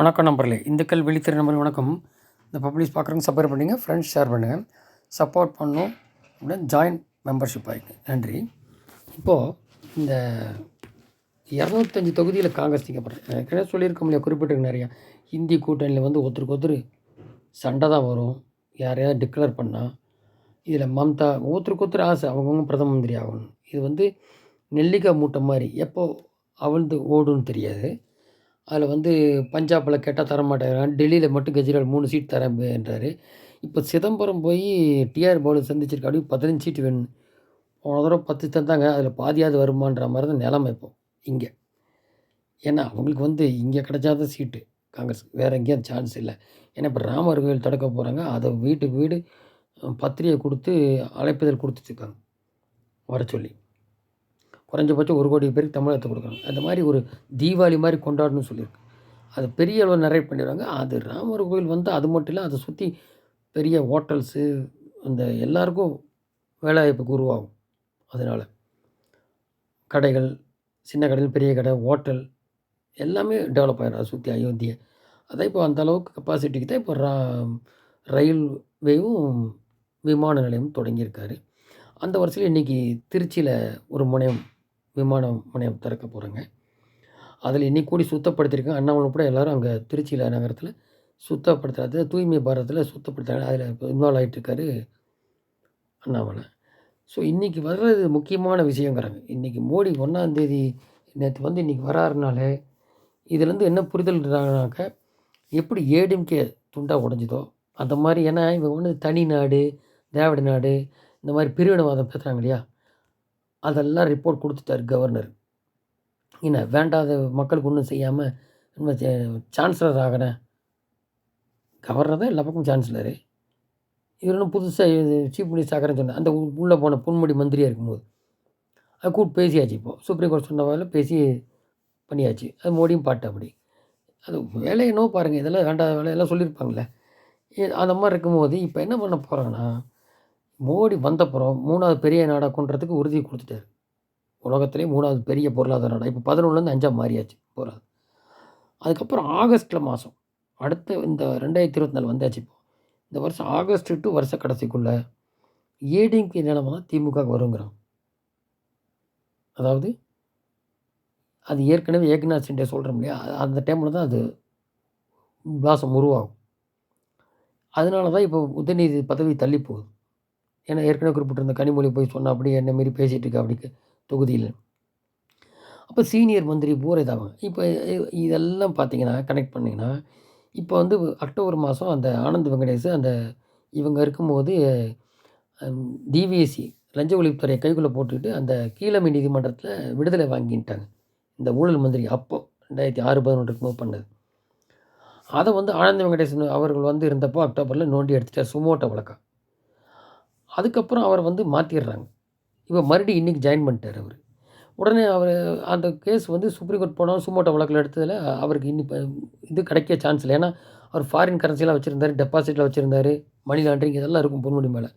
வணக்கம் நம்பர்களே இந்துக்கள் விழித்திரை நம்பர் வணக்கம். இந்த பப்ளிஷ் பார்க்குறவங்க சப்போர்ட் பண்ணுங்கள் ஃப்ரெண்ட்ஸ் ஷேர் பண்ணுங்கள் சப்போர்ட் பண்ணும் அப்படின்னா ஜாயின் மெம்பர்ஷிப் ஆகிக்கு நன்றி. இப்போது இந்த இரநூத்தஞ்சு தொகுதியில் காங்கிரஸ் நிற்கப்படுறேன் ஏற்கனவே சொல்லியிருக்க முடியாது குறிப்பிட்டிருக்கு நிறையா. இந்தி கூட்டணியில் வந்து ஒருத்தருக்கு ஒருத்தர் சண்டை தான் வரும். யாரையாவது டிக்ளேர் பண்ணால் இதில் மம்தா ஒருத்தருக்கு ஒருத்தர் ஆசை அவங்கவுங்க பிரதம மந்திரி ஆகணும். இது வந்து நெல்லிக்காய் மூட்டை மாதிரி. எப்போ அவழ்ந்து ஓடுன்னு தெரியாது. அதில் வந்து பஞ்சாபில் கேட்டால் தரமாட்டேங்கிறான் டெல்லியில் மட்டும் கெஜ்ரிவால் மூணு சீட் தரேன்றாரு இப்போ சிதம்பரம் போய் டிஆர் பாலு சந்திச்சிருக்க அப்படியே பதினஞ்சு சீட்டு வேணும். போன தடவை பத்து தந்தாங்க. அதில் பாதியாவது வருமான்ற மாதிரி தான் நிலமை இப்போ இங்கே. ஏன்னா அவங்களுக்கு வந்து இங்கே கிடைச்சாதான் சீட்டு காங்கிரஸ் வேறு எங்கேயும் சான்ஸ் இல்லை. ஏன்னா இப்போ ராமர் கோயில் தொடக்க போகிறாங்க அதை வீட்டுக்கு வீடு பத்திரிகை கொடுத்து அழைப்பிதழ் கொடுத்துட்ருக்காங்க வர சொல்லி. குறைஞ்சபட்சம் ஒரு கோடி பேருக்கு தமிழகத்தை கொடுக்குறாங்க அந்த மாதிரி ஒரு தீபாவளி மாதிரி கொண்டாடணும்னு சொல்லியிருக்கு. அது பெரிய அளவில் நிறைய பண்ணிடுவாங்க அது ராமர் கோயில் வந்து அது மட்டும் இல்லை அதை சுற்றி பெரிய ஹோட்டல்ஸு அந்த எல்லாருக்கும் வேலைவாய்ப்புக்கு உருவாகும். அதனால் கடைகள் சின்ன கடைகள் பெரிய கடை ஹோட்டல் எல்லாமே டெவலப் ஆகிடும் அதை சுற்றி அயோத்தியை. அதை இப்போ அந்த அளவுக்கு கெப்பாசிட்டிக்கு தான் இப்போ ரா ரயில்வேவும் விமான நிலையமும் தொடங்கியிருக்காரு. அந்த வருஷத்தில் இன்றைக்கி திருச்சியில் ஒரு முனையம் விமான முனையம் திறக்க போகிறாங்க அதில் இன்னைக்கு கூடி சுத்தப்படுத்தியிருக்காங்க. அண்ணாமலை கூட எல்லோரும் அங்கே திருச்சியில் நகரத்தில் சுத்தப்படுத்துறது தூய்மை பாரதத்தில் சுத்தப்படுத்துறாங்க. அதில் இப்போ இன்வால்வ் ஆகிட்டுருக்காரு அண்ணாமலை. ஸோ இன்றைக்கி வர்றது முக்கியமான விஷயங்கிறாங்க. இன்றைக்கி மோடி ஒன்றாந்தேதி நேற்று வந்து இன்றைக்கி வராருனாலே இதுலேருந்து என்ன புரிதல்னாக்க எப்படி ஏடிஎம்கே துண்டாக உடஞ்சுதோ அந்த மாதிரி ஏன்னா இவங்க வந்து தனி நாடு திராவிட நாடு இந்த மாதிரி பிரிவினவாதம் பேசுகிறாங்க இல்லையா? அதெல்லாம் ரிப்போர்ட் கொடுத்துட்டார் கவர்னர் என்ன வேண்டாத மக்களுக்கு ஒன்றும் செய்யாமல் நம்ம சான்சலர் ஆகினேன் கவர்னர் தான் எல்லா பக்கமும் சான்சலரு இவர் இன்னும் புதுசாக சீஃப் மினிஸ்டர் ஆகிறேன்னு சொன்னேன் அந்த உள்ளே போன பொன்முடி மந்திரியாக இருக்கும்போது. அது கூப்பிட்டு பேசியாச்சு இப்போது சுப்ரீம் கோர்ட் சொன்ன வகையில் பேசி பண்ணியாச்சு. அது மோடியும் பாட்டு அப்படி. அது வேலையை என்னவோ பாருங்கள் இதெல்லாம் வேண்டாத வேலையெல்லாம் சொல்லியிருப்பாங்களே. அந்த மாதிரி இருக்கும்போது இப்போ என்ன பண்ண போகிறாங்கன்னா மோடி வந்தப்புறம் மூணாவது பெரிய நாடாக கொண்டுறதுக்கு உறுதி கொடுத்துட்டாரு. உலகத்திலே மூணாவது பெரிய பொருளாதார நாடாக இப்போ பதினொன்றுலேருந்து அஞ்சாக மாறியாச்சு பொருளாதாரம். அதுக்கப்புறம் ஆகஸ்ட்டில் மாதம் அடுத்த இந்த ரெண்டாயிரத்தி இருபத்தி நாலு வந்தாச்சு இப்போ. இந்த வருஷம் ஆகஸ்ட் டு வருஷ கடைசிக்குள்ளே ஏடிஎம்கே நிலைமை தான் திமுக வருங்கிறான். அதாவது அது ஏற்கனவே ஏக்நாத் சிண்டே சொல்கிறோம் இல்லையா? அந்த டைமில் தான் அது விலாசம் உருவாகும். அதனால தான் இப்போ உதயநிதி பதவி தள்ளி போகுது. ஏன்னா ஏற்கனவே குறிப்பிட்டிருந்த கனிமொழி போய் சொன்னால் அப்படியே என்ன மாரி பேசிகிட்டு இருக்கா அப்படி தொகுதியில். அப்போ சீனியர் மந்திரி பூரா இதாகும் இப்போ இதெல்லாம் பார்த்தீங்கன்னா கனெக்ட் பண்ணிங்கன்னா இப்போ வந்து அக்டோபர் மாதம் அந்த ஆனந்த் வெங்கடேஷ் அந்த இவங்க இருக்கும்போது டிவிஎஸ்சி லஞ்ச ஒழிப்புத்துறையை கைக்குள்ளே போட்டுக்கிட்டு அந்த கீழமை நீதிமன்றத்தில் விடுதலை வாங்கிட்டாங்க. இந்த ஊழல் மந்திரி அப்போ ரெண்டாயிரத்தி ஆறு பதினொன்றுக்கு இருக்கும்போது பண்ணது. அதை வந்து ஆனந்த வெங்கடேசன் அவர்கள் வந்து இருந்தப்போ அக்டோபரில் நோண்டி எடுத்துட்டார் சுமோட்டோ வழக்கம் அதுக்கப்புறம் அவரை வந்து மாற்றிடுறாங்க இப்போ மறுபடியும் இன்றைக்கி ஜாயின் பண்ணிட்டார் அவர். உடனே அவர் அந்த கேஸ் வந்து சுப்ரீம் கோர்ட் போனால் சுமோட்டோ வழக்கில் எடுத்ததில் அவருக்கு இன்னி இது கிடைக்க சான்ஸ் இல்லை. ஏன்னா அவர் ஃபாரின் கரன்சிலாம் வச்சுருந்தாரு டெபாசிட்டில் வச்சுருந்தாரு மணி லாண்ட்ரிங் இதெல்லாம் இருக்கும் பொன்முடி மேலே.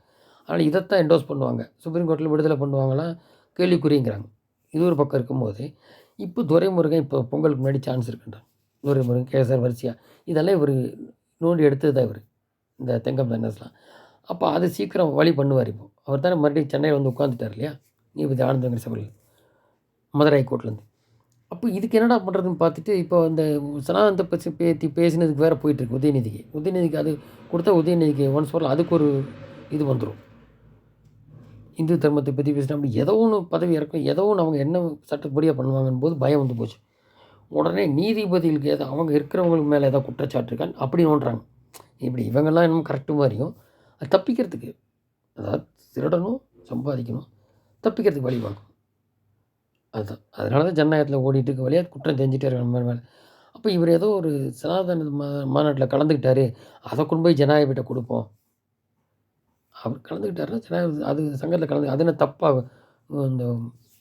ஆனால் இதைத்தான் என்டோஸ் பண்ணுவாங்க. சுப்ரீம் கோர்ட்டில் விடுதலை பண்ணுவாங்களாம் கேள்விக்குறிங்கிறாங்க. இது ஒரு பக்கம் இருக்கும்போது இப்போ துரைமுருகன் இப்போ பொங்கலுக்கு முன்னாடி சான்ஸ் இருக்குன்றான். துரைமுருகன் கேசர் வரிசையா. இதெல்லாம் இவர் நோண்டி எடுத்தது தான் இவர். இந்த தெங்கம் தங்கஸ்லாம் அப்போ அது சீக்கிரம் வழி பண்ணுவார் இப்போ. அவர் தானே மறுபடியும் சென்னையில் வந்து உட்காந்துட்டார் இல்லையா? நீதிபதி ஆனந்த வெங்கடேஷ் மதுரை ஹைகோர்ட்லேருந்து. அப்போ இதுக்கு என்னடா பண்ணுறதுன்னு பார்த்துட்டு இப்போ இந்த சனாதனத்தை பற்றி பேத்தி பேசினதுக்கு வேறு போயிட்டுருக்கு உதயநிதிக்கு. உதயநிதிக்கு அது கொடுத்தா உதயநிதிக்கு ஒன்ஸ் வரலாம் அதுக்கு ஒரு இது வந்துடும் இந்து தர்மத்தை பற்றி பேசினா அப்படி ஏதோ ஒன்று பதவி இறக்கும் ஏதோ ஒன்று அவங்க என்ன சட்டப்படியாக பண்ணுவாங்கன்னு போது பயம் வந்து போச்சு. உடனே நீதிபதிகளுக்கு ஏதோ அவங்க இருக்கிறவங்களுக்கு மேலே ஏதோ குற்றச்சாட்டு இருக்கான்னு அப்படி நோண்டுறாங்க. இப்படி இவங்கெல்லாம் என்னமோ கரெக்டு மாதிரியும் தப்பிக்கிறதுக்கு அதாவது திருடணும் சம்பாதிக்கணும் தப்பிக்கிறதுக்கு வழி பார்க்கும் அதுதான். அதனால தான் ஜனநாயகத்தில் ஓடிட்டு இருக்க வழியாக குற்றம் செஞ்சுட்டே இருக்கிற மேலே மேலே. அப்போ இவர் ஏதோ ஒரு சனாதன மா மாநாட்டில் கலந்துக்கிட்டாரு. அதை கொண்டு போய் ஜனநாயகத்தை கொடுப்போம். அவர் கலந்துக்கிட்டாருன்னா ஜனநாயக அது சங்கத்தில் கலந்து அது என்ன தப்பாக இந்த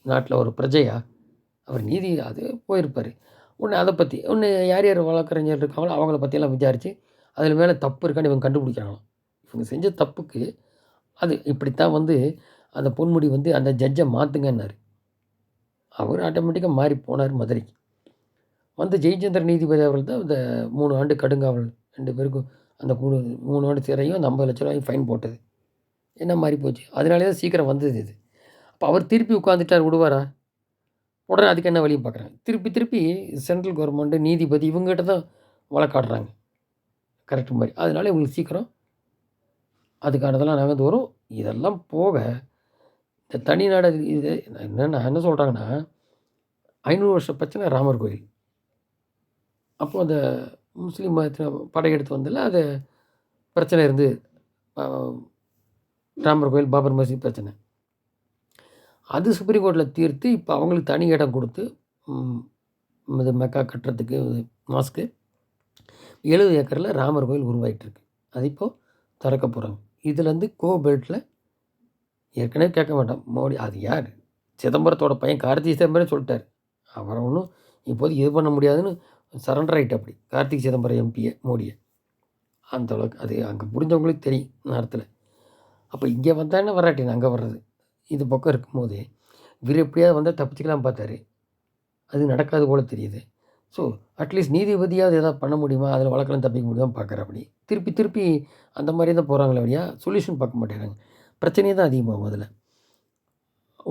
நாட்டில் ஒரு பிரஜையா? அவர் நீதி அது போயிருப்பார். ஒன்று அதை பற்றி ஒன்று யார் யார் வழக்கறிஞர் இருக்காங்களோ அவங்கள பற்றியெல்லாம் விசாரித்து அதில் மேலே தப்பு இருக்கான்னு இவங்க கண்டுபிடிக்கிறாங்களாம். இவங்க செஞ்ச தப்புக்கு அது இப்படித்தான் வந்து அந்த பொன்முடி வந்து அந்த ஜட்ஜை மாற்றுங்கன்னாரு அவர் ஆட்டோமேட்டிக்காக மாறி போனார் மதுரைக்கு. வந்து ஜெயச்சந்திர நீதிபதி அவர்கள் தான் இந்த மூணு ஆண்டு கடுங்காவல் ரெண்டு பேருக்கும் அந்த குழு மூணு ஆண்டு சிறையும் அந்த ஐம்பது லட்ச ரூபாயும் ஃபைன் போட்டது. என்ன மாறி போச்சு? அதனாலே தான் சீக்கிரம் வந்தது இது. அப்போ அவர் திருப்பி உட்காந்துட்டார் விடுவாரா உடனே அதுக்கு என்ன வழியும் பார்க்குறாங்க திருப்பி திருப்பி சென்ட்ரல் கவர்மெண்ட்டு நீதிபதி இவங்ககிட்ட தான் வழக்காடுறாங்க. கரெக்ட் மாதிரி. அதனால இவங்களுக்கு சீக்கிரம் அதுக்கானதெல்லாம் நகர்ந்து வரும். இதெல்லாம் போக இந்த தனி நாடு இது என்னென்ன என்ன சொல்கிறாங்கன்னா ஐநூறு வருஷ பிரச்சனை ராமர் கோயில். அப்போது அந்த முஸ்லீம் மதத்தில் படையெடுத்து வந்ததில் அது பிரச்சனை இருந்து ராமர் கோயில் பாபர் மசீத் பிரச்சனை. அது சுப்ரீம் கோர்ட்டில் தீர்த்து இப்போ அவங்களுக்கு தனி இடம் கொடுத்து இது மெக்கா கட்டுறதுக்கு மாஸ்க்கு எழுபது ஏக்கரில் ராமர் கோயில் உருவாகிட்டுருக்கு அது இப்போது திறக்க போகிறாங்க இதுலேருந்து கோ பெல்ட்டில் ஏற்கனவே கேட்க மாட்டோம். மோடி அது யார்? சிதம்பரத்தோட பையன் கார்த்திக் சிதம்பரம் சொல்லிட்டார். அவரை ஒன்றும் இப்போது இது பண்ண முடியாதுன்னு சரண்டர் ஆகிட்டு அப்படி. கார்த்திக் சிதம்பரம் எம்பியை மோடியை. அந்த அளவுக்கு அது அங்கே புரிஞ்சவங்களுக்கு தெரியும் நேரத்தில். அப்போ இங்கே வந்தானே வராட்டின் அங்கே வர்றது. இது பக்கம் இருக்கும்போது இவர் எப்படியாவது வந்தால் தப்பிச்சுக்கலாம் பார்த்தாரு. அது நடக்காது போல் தெரியுது. ஸோ அட்லீஸ்ட் நீதிபதியாவது எதாவது பண்ண முடியுமா? அதில் வழக்கெல்லாம் தப்பிக்க முடியுமா பார்க்குற அப்படி திருப்பி திருப்பி அந்த மாதிரி தான் போகிறாங்களே வழியா சொல்யூஷன் பார்க்க மாட்டேங்கிறாங்க. பிரச்சனையே தான் அதிகமாகும் அதில்.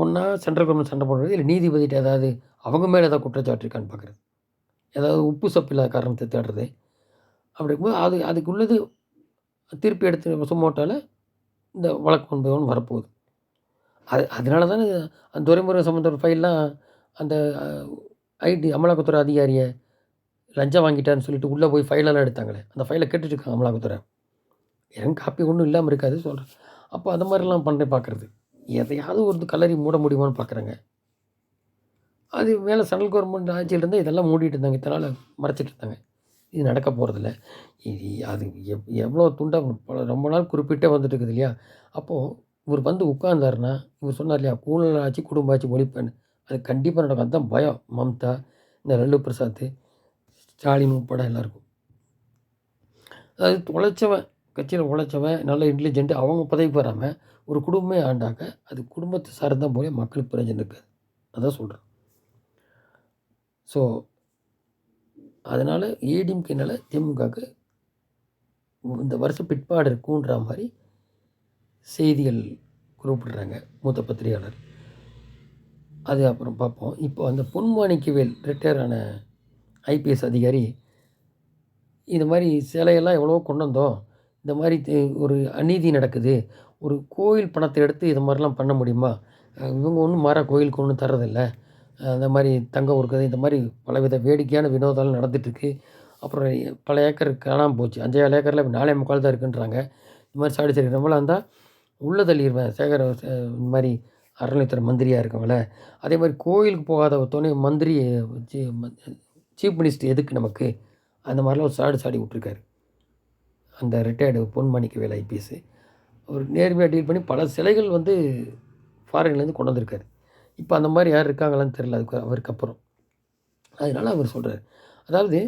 ஒன்றா சென்ட்ரல் கவர்மெண்ட் சண்டை போடுறது இல்லை நீதிபதிகிட்ட ஏதாவது அவங்க மேலே ஏதாவது குற்றச்சாட்டு இருக்கான்னு பார்க்குறது ஏதாவது உப்பு சப்பு இல்லாத காரணத்தை தேடுறது. அப்படி இருக்கும்போது அது அதுக்கு உள்ளது திருப்பி எடுத்து சுமோட்டால் இந்த வழக்கு ஒன்பது ஒன்று வரப்போகுது. அது அதனால தானே அந்த துறைமுறை சம்மந்தப்பட்ட ஃபைல்லாம் அந்த ஐடி அமலாக்கத்துறை அதிகாரியை லஞ்சம் வாங்கிட்டான்னு சொல்லிட்டு உள்ளே போய் ஃபைலெல்லாம் எடுத்தாங்களே. அந்த ஃபைலை கேட்டுட்ருக்காங்க அமலாக்கத்துறை. எனக்கு காப்பி ஒன்றும் இல்லாமல் இருக்காது சொல்கிறேன் அப்போ அந்த மாதிரிலாம் பண்ணி பார்க்குறது எதையாவது ஒரு கலரி மூட முடியுமான்னு பார்க்குறாங்க அது மேலே சென்ட்ரல் கவர்மெண்ட் ஆட்சியிலேருந்து இதெல்லாம் மூடிட்டு இருந்தாங்க. இத்தனை நாள் மறைச்சிட்டு இருந்தாங்க. இது நடக்க போகிறதில்ல இது அது எவ் எவ்வளோ துண்டாக பல ரொம்ப நாள் குறிப்பிட்டே வந்துட்டு இருக்குது இல்லையா? அப்போது இவர் வந்து உட்கார்ந்தாருன்னா இவர் சொன்னார் இல்லையா? ஊழல் ஆட்சி குடும்ப ஆட்சி ஒழிப்பேன்னு. அது கண்டிப்பாக நடக்கும். அதுதான் பயம். மம்தா இந்த லல்லு பிரசாத் ஸ்டாலின் உட்பட எல்லாருக்கும். அதாவது உழைச்சவன் கட்சியில் உழைச்சவன் நல்ல இன்டெலிஜென்ட் அவங்க பதவி பெறாமல் ஒரு குடும்பமே ஆண்டாக்க அது குடும்பத்தை சார்ந்தான் போய் மக்களுக்கு பிரயோஜனம் இருக்காது. அதான் சொல்கிறேன் ஸோ அதனால் ஏடிஎம்கேனால திமுகவுக்கு இந்த வருஷம் பிற்பாடு இருக்குன்ற மாதிரி செய்திகள் குறிப்பிட்றாங்க மூத்த பத்திரிகையாளர் அது அப்புறம் பார்ப்போம். இப்போ அந்த பொன்மாணிக்கவேல் ரிட்டையர் ஆன ஐபிஎஸ் அதிகாரி இது மாதிரி சிலையெல்லாம் எவ்வளோ கொண்டு வந்தோம். இந்த மாதிரி ஒரு அநீதி நடக்குது. ஒரு கோயில் பணத்தை எடுத்து இது மாதிரிலாம் பண்ண முடியுமா? இவங்க ஒன்றும் மாற கோயிலுக்கு ஒன்றும் தர்றதில்ல. அந்த மாதிரி தங்கம் இருக்குது இந்த மாதிரி பலவித வேடிக்கையான வினோதம் நடந்துகிட்ருக்கு அப்புறம் பல ஏக்கர் காணாமல் போச்சு. அஞ்சாயிரம் ஏக்கரில் நாலே முக்கால் தான் இருக்குன்றாங்க. இந்த மாதிரி சாடி சரி நம்மளாக இருந்தால் உள்ளே தள்ளிடுவேன் சேகர இந்த மாதிரி அறநிலைத்துறை மந்திரியாக இருக்கவங்கள அதே மாதிரி கோயிலுக்கு போகாத துணை மந்திரி சீஃப் மினிஸ்டர் எதுக்கு நமக்கு? அந்த மாதிரிலாம் ஒரு சாடு சாடி விட்ருக்காரு அந்த ரிட்டையர்டு பொன்மணிக்கு வேலை ஐபிஎஸ்ஸு அவர் நேர்மையாக டீல் பண்ணி பல சிலைகள் வந்து ஃபாரின்லேருந்து கொண்டு வந்திருக்காரு. இப்போ அந்த மாதிரி யார் இருக்காங்களான்னு தெரில அதுக்கு அவருக்கு அப்புறம். அதனால் அவர் சொல்கிறார் அதாவது